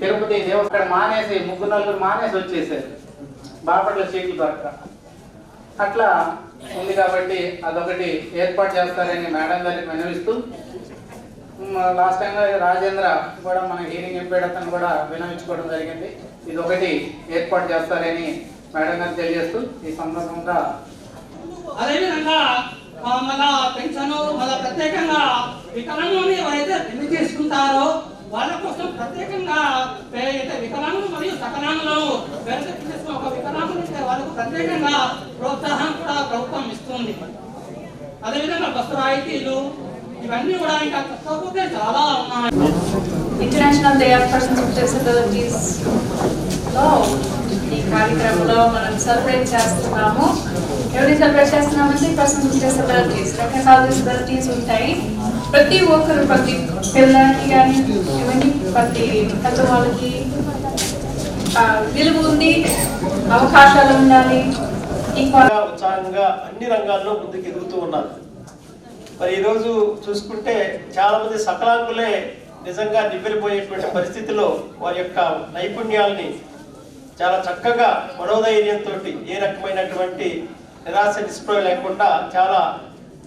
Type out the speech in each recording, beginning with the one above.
తిరుపతి అక్కడ మానేసి ముగ్గురు నలుగురు మానేసి వచ్చేసారు. బాపట్ల సీట్లు దొరక అట్లా ఉంది కాబట్టి అదొకటి ఏర్పాటు చేస్తారని మేడం గారికి వినవిస్తూ లాస్ట్ టైం రాజేంద్ర కూడా మన హీరింగ్ ఎంపీడ్ అతను కూడా వినవించుకోవడం జరిగింది. ఇది ఒకటి ఏర్పాటు చేస్తారని మేడం గారు తెలియజేస్తూ ఈ సందర్భంగా అదేవిధంగా మన పెన్షన్ మన ప్రత్యేకంగా వికలాంగులు ఎవరైతే పెళ్ళి చేసుకుంటారో వాళ్ళ కోసం ప్రత్యేకంగా వికలాంగులు మరియు సకలాంగులను వెనక్కి చేసిన ఒక వికలాంగులు వాళ్ళకు ప్రత్యేకంగా ప్రోత్సాహం కూడా ప్రభుత్వం ఇస్తుంది. అదేవిధంగా బస్సు రాయితీలు ఇవన్నీ కూడా ఇంకా తక్కువతే చాలా ఉన్నాయి. International day of persons with డిసబిలిటీస్లో ఈ కార్యక్రమంలో మనం సెలబ్రేట్ చేస్తున్నాము. ఎవరిని సెలబ్రేట్ చేస్తున్నామంటే పర్సన్స్ విత్ సెలబ్రిటీస్ రకరకాల సెలబ్రిటీస్ ఉంటాయి. ప్రతి ఒక్కరు ప్రతి పిల్లలకి కానీ ఇవన్నీ ప్రతి పెద్దవాళ్ళకి ఆ, విలువ ఉంది అవకాశాలు ఉండాలి ఉత్సాహంగా అన్ని రంగాల్లో ముందుకు ఎదుగుతూ ఉన్నారు. మరి ఈరోజు చూసుకుంటే చాలా మంది సకలాంగులే నిజంగా నివ్వెరపోయేటువంటి పరిస్థితిలో వారి యొక్క నైపుణ్యాల్ని చాలా చక్కగా మనోధైర్యంతో ఏ రకమైనటువంటి నిరాశ నిస్పృహ లేకుండా చాలా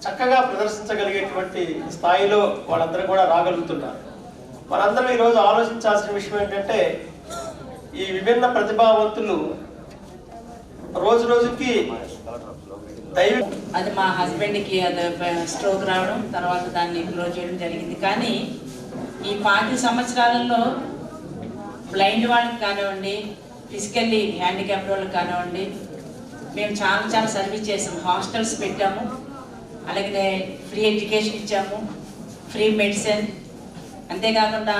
చక్కగా ప్రదర్శించగలిగేటువంటి స్థాయిలో వాళ్ళందరూ కూడా రాగలుగుతున్నారు. మనందరం ఈరోజు ఆలోచించాల్సిన విషయం ఏంటంటే ఈ విభిన్న ప్రతిభావంతులు రోజు రోజుకి అది మా హస్బెండ్కి అది స్ట్రోక్ రావడం తర్వాత దాన్ని క్లోజ్ చేయడం జరిగింది. కానీ ఈ పాతి సంవత్సరాలలో బ్లైండ్ వాళ్ళకి కానివ్వండి ఫిజికల్లీ హ్యాండిక్యాప్డ్ వాళ్ళకి కానివ్వండి మేము చాలా చాలా సర్వీస్ చేసాము. హాస్టల్స్ పెట్టాము. అలాగే ఫ్రీ ఎడ్యుకేషన్ ఇచ్చాము. Free medicine. అంతేకాకుండా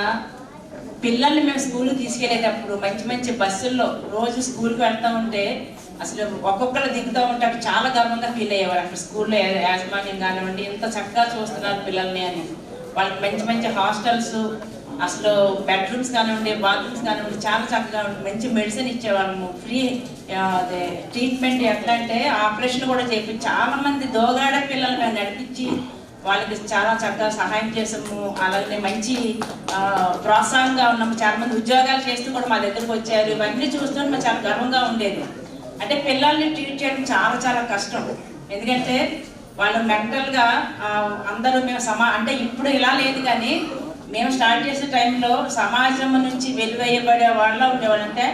పిల్లల్ని మేము స్కూల్కి తీసుకెళ్ళేటప్పుడు మంచి మంచి బస్సుల్లో రోజు స్కూల్కి వెళ్తూ ఉంటే అసలు ఒక్కొక్కరు దిగుతూ ఉంటే అక్కడ చాలా గర్వంగా ఫీల్ అయ్యేవారు అక్కడ స్కూల్లో యాజమాన్యం కానివ్వండి ఎంత చక్కగా చూస్తున్నారు పిల్లల్ని అని. వాళ్ళకి మంచి మంచి హాస్టల్స్ అసలు బెడ్రూమ్స్ కానివ్వండి బాత్రూమ్స్ కానివ్వండి చాలా చక్కగా మంచి మెడిసిన్ ఇచ్చేవాళ్ళము. ఫ్రీ అదే ట్రీట్మెంట్ ఎట్లా అంటే ఆపరేషన్ కూడా చేపి చాలా మంది దోగాడ పిల్లలు మేము నడిపించి వాళ్ళకి చాలా చక్కగా సహాయం చేసాము అలాగే మంచి ప్రోత్సాహంగా ఉన్నాము. చాలా మంది ఉద్యోగాలు చేస్తూ కూడా మా దగ్గరకు వచ్చారు. ఇవన్నీ చూస్తుంటే మాకు చాలా గర్వంగా ఉండేది. అంటే పిల్లల్ని ట్రీట్ చేయడం చాలా చాలా కష్టం. ఎందుకంటే వాళ్ళు మెంటల్గా అందరూ మేము సమా అంటే ఇప్పుడు ఇలా లేదు కానీ మేము స్టార్ట్ చేసే టైంలో సమాజం నుంచి వెలువేయబడే వాళ్ళ ఉండేవాళ్ళంటే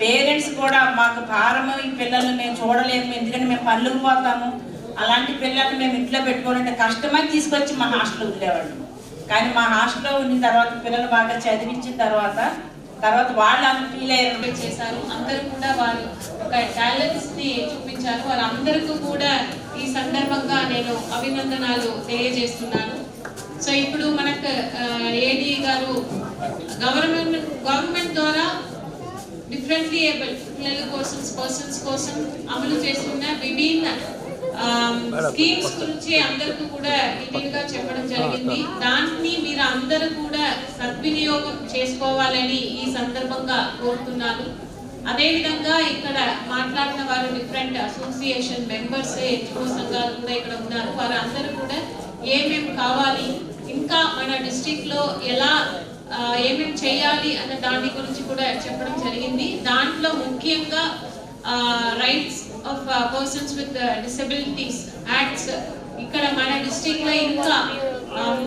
పేరెంట్స్ కూడా మాకు భారం ఈ పిల్లల్ని మేము చూడలేము ఎందుకంటే మేము పళ్ళుకు పోతాము. అలాంటి పిల్లల్ని మేము ఇంట్లో పెట్టుకోవాలంటే కష్టమని తీసుకొచ్చి మా హాస్టల్లో ఉండేవాళ్ళు. కానీ మా హాస్టల్లో ఉన్న తర్వాత పిల్లలు బాగా చదివించిన తర్వాత తర్వాత వాళ్ళు అంత ఫీల్ అయ్యారు. చేశారు. అందరూ కూడా వాళ్ళు ఒక టాలెంట్స్ని చూపించారు. వాళ్ళందరికీ కూడా ఈ సందర్భంగా నేను అభినందనాలు తెలియజేస్తున్నాను. సో ఇప్పుడు మనకు ఏడి గారు గవర్నమెంట్ గవర్నమెంట్ ద్వారా డిఫరెంట్లీ ఏబుల్ పిల్లల కోసం పర్సన్స్ కోసం అమలు చేస్తున్న విభిన్న స్కీమ్స్ గురించి అందరికీ కూడా డీటెయిల్గా చెప్పడం జరిగింది. దాన్ని మీరు అందరూ కూడా సద్వినియోగం చేసుకోవాలని ఈ సందర్భంగా కోరుతున్నాను. అదేవిధంగా ఇక్కడ మాట్లాడిన వారు డిఫరెంట్ అసోసియేషన్ మెంబర్స్ ఎన్జిఓ సంఘాలు కూడా ఇక్కడ ఉన్నారు. వారు అందరూ కూడా ఏమేమి కావాలి ఇంకా మన డిస్ట్రిక్ట్లో ఎలా ఏమేం ఏమేమి చేయాలి అన్న దాని గురించి కూడా చెప్పడం జరిగింది. దాంట్లో ముఖ్యంగా rights of persons with disabilities acts ఇక్కడ మన డిస్ట్రిక్ట్లో ఇంకా um,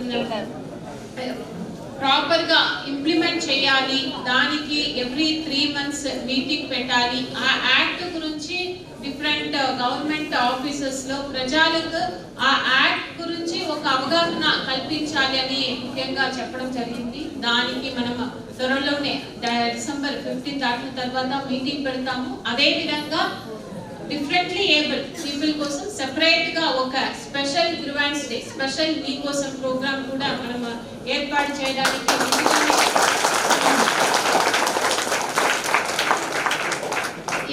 ప్రాపర్గా ఇంప్లిమెంట్ చేయాలి. దానికి ఎవ్రీ త్రీ మంత్స్ మీటింగ్ పెట్టాలి. ఆ యాక్ట్ గురించి డిఫరెంట్ గవర్నమెంట్ ఆఫీసెస్లో ప్రజలకు ఆ యాక్ట్ అవగాహన కల్పించాలి అని ముఖ్యంగా చెప్పడం జరిగింది. దానికి మనం త్వరలోనే డిసెంబర్ ఫిఫ్టీన్ దాటిన తర్వాత మీటింగ్ పెడతాము. అదే విధంగా డిఫరెంట్లీ ఏబుల్ పీపుల్ కోసం సెపరేట్గా ఒక స్పెషల్ గ్రివాన్స్ డే స్పెషల్ మీ కోసం ప్రోగ్రామ్ కూడా మనం ఏర్పాటు చేయడానికి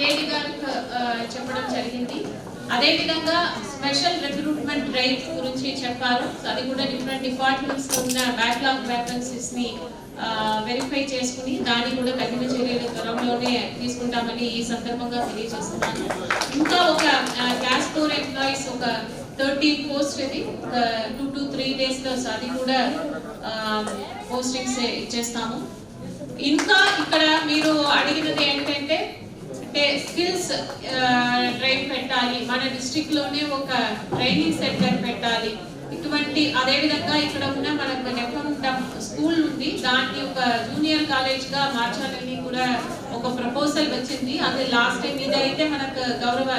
ఏడి గారు చెప్పడం జరిగింది. అదేవిధంగా స్పెషల్ రిక్రూట్మెంట్ డ్రైవ్ గురించి చెప్పారు. సో అది కూడా డిఫరెంట్ డిపార్ట్మెంట్స్ ఉన్న బ్యాక్లాగ్ వేకెన్సీస్ని వెరిఫై చేసుకుని దాన్ని కూడా తగిన చర్యలు త్వరలోనే తీసుకుంటామని ఈ సందర్భంగా తెలియజేస్తున్నాను. ఇంకా ఒక గ్యాస్ ఫోర్ ఎంప్లాయీస్ ఒక థర్టీ పోస్ట్ ఇది. ఒక టూ టు త్రీ డేస్లో అది కూడా పోస్టింగ్స్ ఇచ్చేస్తాము. ఇంకా ఇక్కడ మీరు అడిగినది ఏంటంటే స్కిల్స్ ట్రైన్ uh, పెట్టాలి. మన డిస్ట్రిక్ట్లోనే ఒక ట్రైనింగ్ సెంటర్ పెట్టాలి. ఇటువంటి అదే విధంగా ఇక్కడ ఉన్న మనకు నెఫం స్కూల్ ఉంది. దాన్ని ఒక జూనియర్ కాలేజ్గా మార్చాలని కూడా ఒక ప్రపోజల్ వచ్చింది. అది లాస్ట్ టైం ఇది అయితే మనకు గౌరవ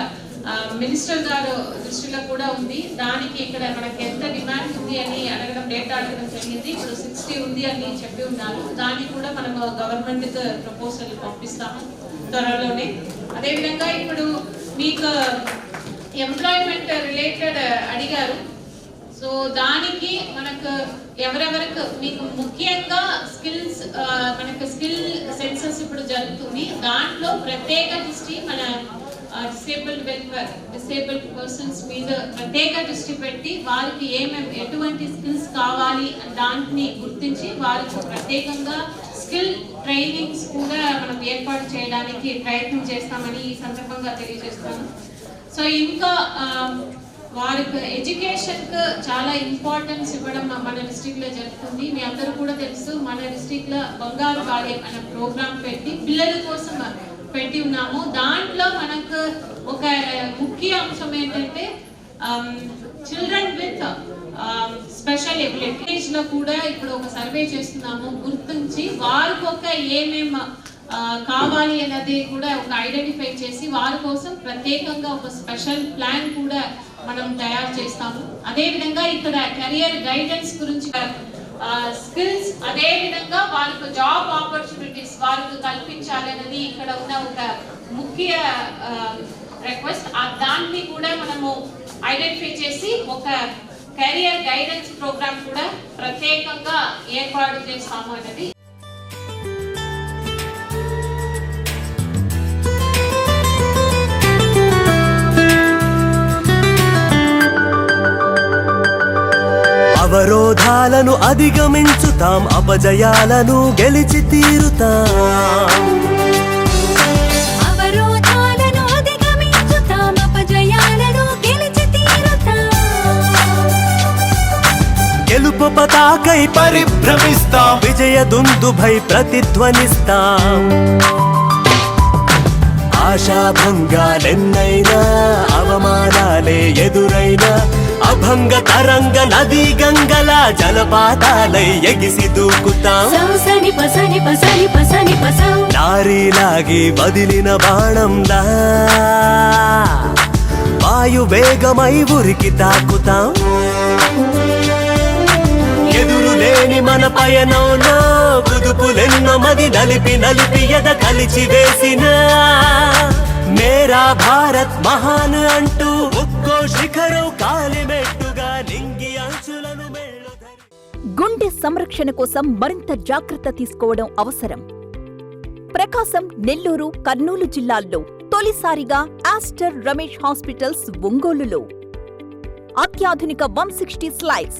మినిస్టర్ గారు దృష్టిలో కూడా ఉంది. దానికి ఇక్కడ మనకి ఎంత డిమాండ్ ఉంది అని అడగడం డేట్ అడగడం జరిగింది. ఇప్పుడు సిక్స్టీ ఉంది అని చెప్పి ఉన్నారు. దానికి కూడా మనం గవర్నమెంట్ ప్రపోజల్ పంపిస్తాము త్వరలోనే. అదేవిధంగా ఇప్పుడు మీకు um, ఎంప్లాయ్మెంట్ రిలేటెడ్ అడిగారు. సో దానికి మనకు ఎవరెవరికి మీకు ముఖ్యంగా స్కిల్స్ uh, మనకు స్కిల్ సెన్సస్ ఇప్పుడు జరుగుతుంది. దాంట్లో ప్రత్యేక దృష్టి మన డిసేబుల్డ్ వెల్ఫేర్ డిసేబుల్డ్ పర్సన్స్ మీద ప్రత్యేక దృష్టి పెట్టి వారికి ఏమేమి ఎటువంటి స్కిల్స్ కావాలి దాన్ని గుర్తించి వారికి ప్రత్యేకంగా స్కిల్ ట్రైనింగ్స్ కూడా మనం ఏర్పాటు చేయడానికి ప్రయత్నం చేస్తామని ఈ సందర్భంగా తెలియజేస్తాను. సో ఇంకా వారికి ఎడ్యుకేషన్కి చాలా ఇంపార్టెన్స్ ఇవ్వడం మన డిస్టిక్లో జరుగుతుంది. మీ అందరూ కూడా తెలుసు మన డిస్టిక్లో బంగారు బాల్యం అనే ప్రోగ్రామ్ పెట్టి పిల్లల కోసం పెట్టి ఉన్నాము. దాంట్లో మనకు ఒక ముఖ్య అంశం ఏంటంటే చిల్డ్రన్ విత్ స్పెషల్ ఎబిలిటీస్లో కూడా ఇప్పుడు ఒక సర్వే చేస్తున్నాము. గుర్తించి వారికి ఒక ఏమేమి కావాలి అన్నది కూడా ఒక ఐడెంటిఫై చేసి వారి కోసం ప్రత్యేకంగా ఒక స్పెషల్ ప్లాన్ కూడా మనం తయారు చేస్తాము. అదే విధంగా ఇక్కడ కెరియర్ గైడెన్స్ గురించి స్కిల్స్ అదే విధంగా వారికి జాబ్ ఆపర్చునిటీస్ వారికి కల్పించాలన్నది ఇక్కడ ఉన్న ఒక ముఖ్య రిక్వెస్ట్ దాన్ని కూడా మనము ఐడెంటిఫై చేసి ఒక కెరియర్ గైడెన్స్ ప్రోగ్రామ్ కూడా ప్రత్యేకంగా ఏర్పాటు చేస్తాము అన్నది అవరోధాలను అధిగమించుతాం అపజయాలను గెలిచి తీరుతాం. పతాకై పరిభ్రమిస్తాం. విజయ దుందుభై ప్రతిధ్వనిస్తాం. ఆశాభంగాలెన్నైనా అవమానాలే ఎదురైనా అభంగ తరంగ నదీ గంగల జలపాతాలై ఎగిసి దూకుతాం. సని పసని పసని పసని పసా. నారీలాగి వదిలిన బాణంలా వాయు వేగమై ఉరికి తాకుతాం. లేని మన పయనంలో కుదుపులెన్నో మది నలిపి నలిపి ఎద కలిచి వేసిన? మేరా భారత్ మహాన్ అంటూ ఒక్కో శిఖరం కాలిమెట్టుగా నింగి అంచులను గుండె సంరక్షణ కోసం మరింత జాగ్రత్త తీసుకోవడం అవసరం. ప్రకాశం నెల్లూరు కర్నూలు జిల్లాల్లో తొలిసారిగా ఆస్టర్ రమేష్ హాస్పిటల్స్ ఒంగోలులో. అత్యాధునిక one sixty slides